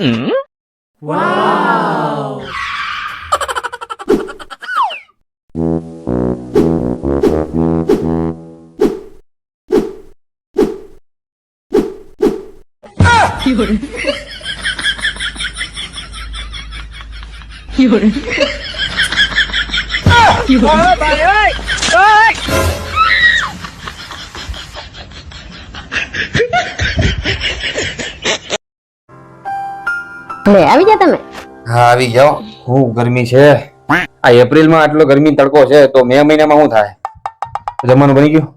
Ừ? Wow! à! 有人，有人，啊！有人，哎！哎！લે આવી જા તમે. હા આવી જાઓ. હું ગરમી છે. આ એપ્રિલમાં આટલો ગરમી તડકો છે તો મે મહિનામાં શું થાય? જમવાનું બની ગયું?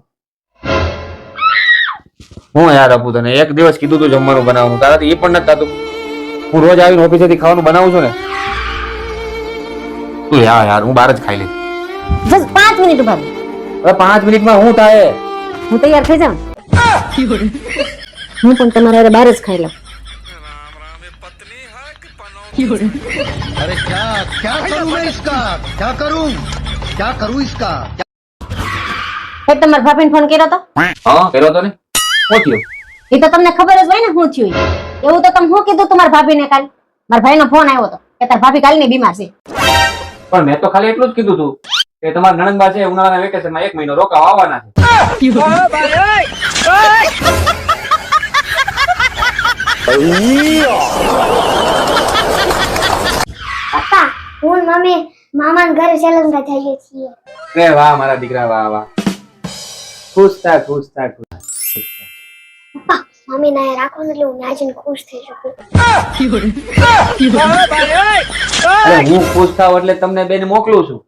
હું યાર આપું તને એક દિવસ કીધું તું જમવાનું બનાવવાનું. તારાથી એ પણ નથી થતું. હું રોજ આવીને ઓફિસેથી ખાવાનું બનાવું છું ને. તું યાર યાર હું બહાર જ ખાઈ લઈ બસ પાંચ મિનિટ ઊભા હવે પાંચ મિનિટમાં શું થાય? હું તૈયાર થઈ જાઉં. હું પણ તમારા હારે બહાર જ ખાઈ લઉં. अरे क्या क्या करूं मैं इसका क्या करूं क्या करूं इसका એ તમારા ભાભીને ફોન કર્યો તો હા કર્યો તો ને શું થયું એ તો તમને ખબર જ હોય ને શું થયું ઈ. એવું તો તમે શું કીધું તમારા ભાભીને કાલ મારા ભાઈનો ફોન આવ્યો હતો કે તાર ભાભી કાલની બીમાર છે પણ મેં તો ખાલી એટલું જ કીધું તું કે તમારા નણંદબા છે ઉનાળાના વેકેશનમાં એક મહિનો રોકાવા આવવાના છે પપ્પા હું મમ્મી મામાના ઘરે શ્રીલંકા જઈએ છીએ. રે વાહ મારા દીકરા વાહ વાહ. ખુશ થા ખુશ થા ખુશ પપ્પા મમ્મી ના રાખો ને એટલે હું ત્યાં ખુશ થઈ શકું. અરે હું ખુશ થાવ એટલે તમને બેન મોકલું છું.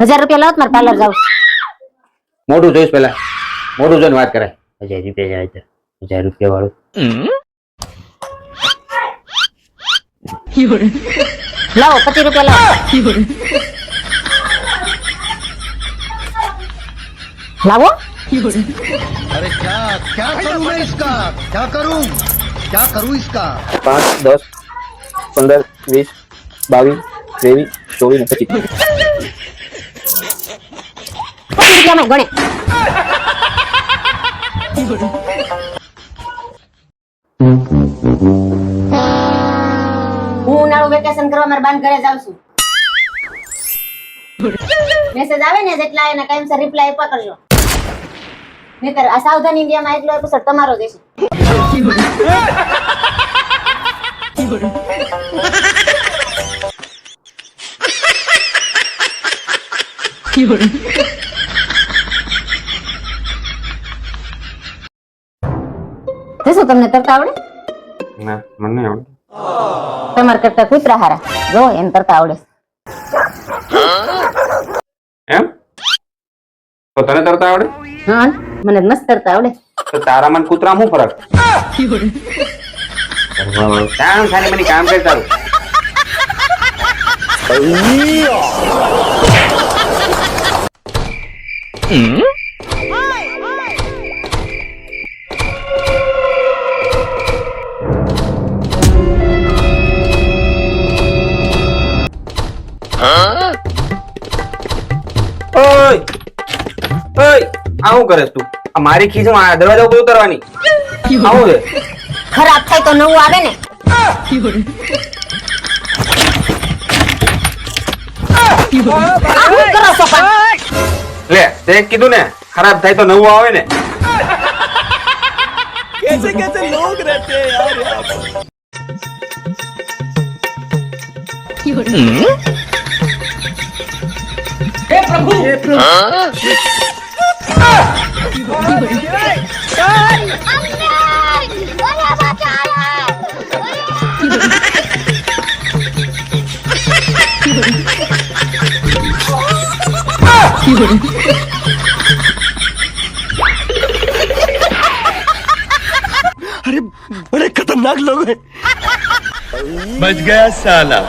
હજાર રૂપિયા લાવ મારે પાર્લર જાવ મોઢું જોઈશ પેલા મોઢું જોઈને વાત કરાય. હજાર રૂપિયા જાય હજાર રૂપિયા વાળું લાવો પચીસ રૂપિયા લાવો લાવો अरे क्या क्या करूं मैं इसका क्या करूं क्या करूं इसका પાંચ દસ પંદર વીસ બાવીસ ત્રેવીસ ચોવીસ ને પચીસ પચીસ રૂપિયામાં ગણે ઉનાળુ કરવા મારા બાન ઘરે જાઉં છું. મેસેજ આવે ને જેટલા એને ટાઈમસર રિપ્લાય આપવા કરજો. નહીતર આ સાવધાન ઇન્ડિયામાં એટલો એપિસોડ તમારો દેશે શું તમને તરતા આવડે? ના, મને આવડે તમારા કરતા કૂતરા હારા જો એમ કરતા આવડે. એમ? તો તને તરતા આવડે? હા મને મસ્ત તરતા આવડે. તો તારા મન કૂતરા શું ફરક? કામ ખાલી મને કામ કરતા તારું. ઓય ઓય આ શું કરે તું આ મારી ખીચમાં આ દરવાજા ઉપર ઉતરવાની આવું છે ખરાબ થાય તો નવું આવે ને આ શું કરો છો પણ લે તે કીધું ને ખરાબ થાય તો નવું આવે ને कैसे कैसे लोग रहते हैं यार यहाँ पर अरे बड़े खतरनाक लोग हैं बच गया साला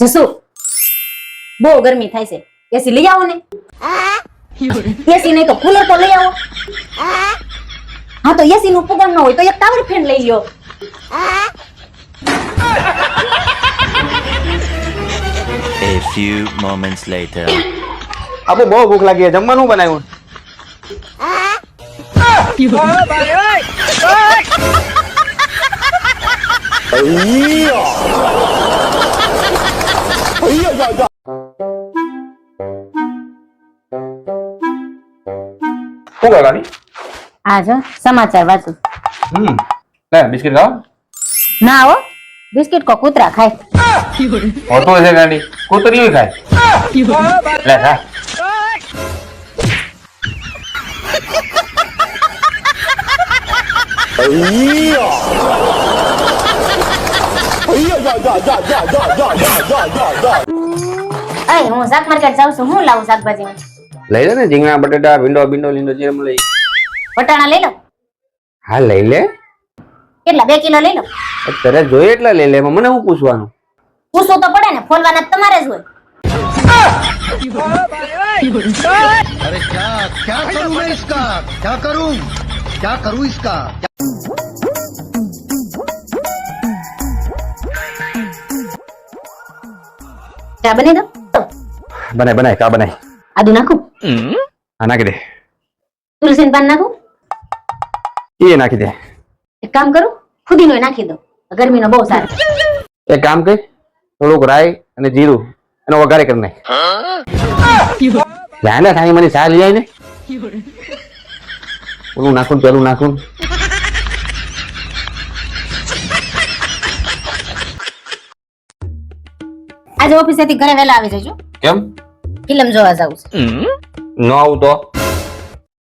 જસુ બહુ ગરમી થાય છે. એસી લઈ આવો ને. એસી નહીં તો કુલર તો લઈ આવો. હા તો એસી નું પગાર ન હોય તો એક ટાવર ફેન લઈ લ્યો. A few moments later. આપણે બહુ ભૂખ લાગી છે. જમવાનું બનાવ્યું? શું કરવાની? આ જો સમાચાર વાંચું. હમ લે બિસ્કિટ ખાઓ. ના આવો બિસ્કિટ કો કૂતરા ખાય. હોતો છે ગાડી. કૂતરી ખાય. લે ખા. હું શાક માર્કેટ જાઉં છું. હું લાવું શાકભાજી? લઈ લે ને રીંગણા બટેટા ભીંડો ભીંડો લીંડો જે લઈ વટાણા લઈ લો હા લઈ લે કેટલા બે કિલો લઈ લો તરત જોઈએ એટલા લઈ લે એમાં મને શું પૂછવાનું પૂછવું તો પડે ને ફોલવાના તો તમારે જ હોય अरे क्या क्या करूं मैं इसका क्या करूं क्या करूं इसका ચા બની દો બનાય બનાય કા બનાય આદુ નાખું હા નાખી દે તુલસી પાન નાખું એ નાખી દે એક કામ કરું ફુદીનો નાખી દો ગરમીનો બહુ સારો એક કામ કર થોડુંક રાઈ અને જીરું એનો વઘારે કરી નાખ ધ્યાન રાખ આની મને ચા લઈ ને ઓલું નાખું પેલું નાખું આજે ઓફિસેથી ઘરે વહેલા આવી જજો કેમ ફિલ્મ જોવા જાવ છે. ન આવું તો.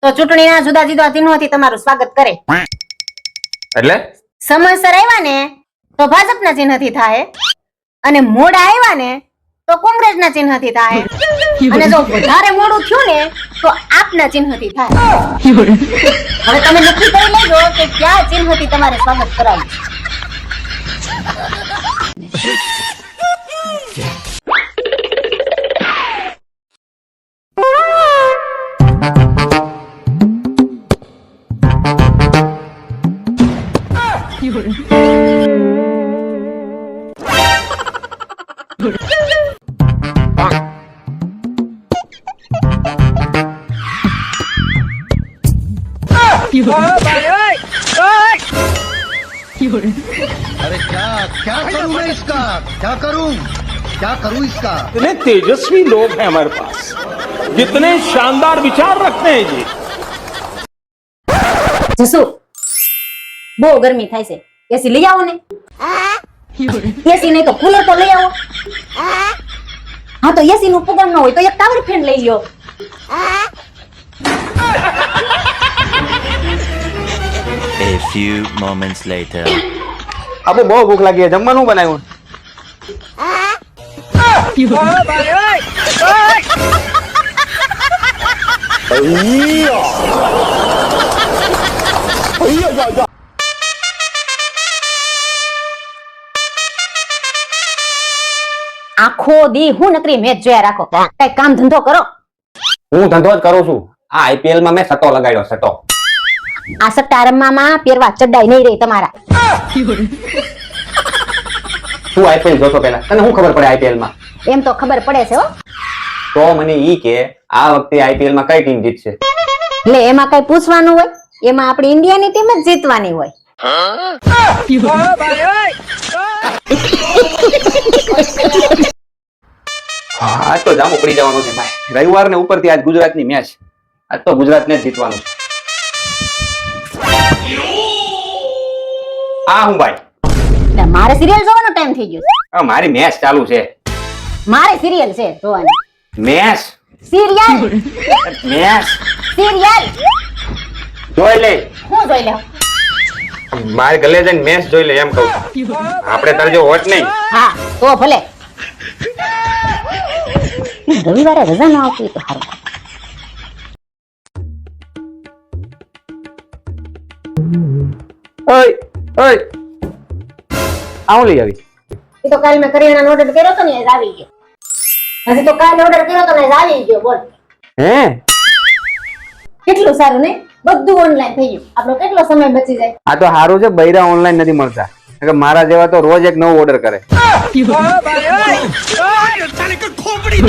તો ચૂંટણીના જુદા જુદા ચિહ્નોથી તમારું સ્વાગત કરે. એટલે? સમયસર આવ્યા ને તો ભાજપના ચિહ્નથી થાય. અને મોડા આવ્યા ને તો કોંગ્રેસના ચિહ્નથી થાય. અને જો વધારે મોડું થયું ને તો આપના ચિહ્નથી થાય. હવે તમે નક્કી કરી લેજો કે કયા ચિહ્નથી તમારે સ્વાગત કરાવવું अरे क्या क्या करूं मैं इसका क्या करूं क्या करूं इसका इतने तेजस्वी लोग हैं हमारे पास कितने शानदार विचार रखते हैं जी જસુ બહુ ગરમી થાય છે એસી લઈ આવો ને એસી નહીં તો કુલર તો લઈ આવો હા તો એસી નું પગાર ન હોય તો એક ટાવર ફેન લઈ લ્યો A few moments later. આપણે બહુ ભૂખ લાગી છે. જમવાનું બનાવ્યું? આખો દી હું નકરી મેચ જોયા રાખો. કઈ કામ ધંધો કરો. હું ધંધો જ કરું છું. આ આઈપીએલમાં મેં સટો લગાડ્યો સટ્ટો આ સટ્ટા રમવામાં પહેરવા ચડાઈ નહીં રહી તમારા. તું આઈપીએલ જોતો પેલા તને શું ખબર પડે આઈપીએલમાં એમ તો ખબર પડે છે હો. તો મને ઈ કે આ વખતે આઈપીએલમાં કઈ ટીમ જીતશે? એટલે એમાં કઈ પૂછવાનું હોય? એમાં આપણી ઇન્ડિયાની ટીમ જ જીતવાની હોય. હા તો જામો પડી જવાનો છે ભાઈ. રવિવાર ને ઉપરથી આજ ગુજરાતની મેચ આજ તો ગુજરાતને જ જીતવાનું છે. આ હું ભાઈ? મારે સિરિયલ જોવાનો ટાઈમ થઈ ગયો છે. મારી મેચ ચાલુ છે. મારે સિરિયલ છે જોવાની. મેચ? Serial match? સિરિયલ જોઈ લે. હું જોઈ લઉં? મારે ગલે જઈને મેચ જોઈ લે એમ કહું. આપણે તારે જો હોટ નહીં. હા તો ભલે. રવિવારે રજા ન આવતી તો સારું. ઓય. આવું લઈ આવી. એ તો કાલ મેં કરિયાણાનો ઓર્ડર કર્યો તો ને આજ આવી ગયો. હજી તો કાલ ઓર્ડર કર્યો તો ને આજ આવી ગયો બોલ. હે? કેટલું સારું નહીં? બધું ઓનલાઈન થઈ ગયું. આપણો કેટલો સમય બચી જાય? આ તો સારું છે બૈરા ઓનલાઈન નથી મળતા. મારા જેવા તો રોજ એક નવો ઓર્ડર કરે. ખોપડી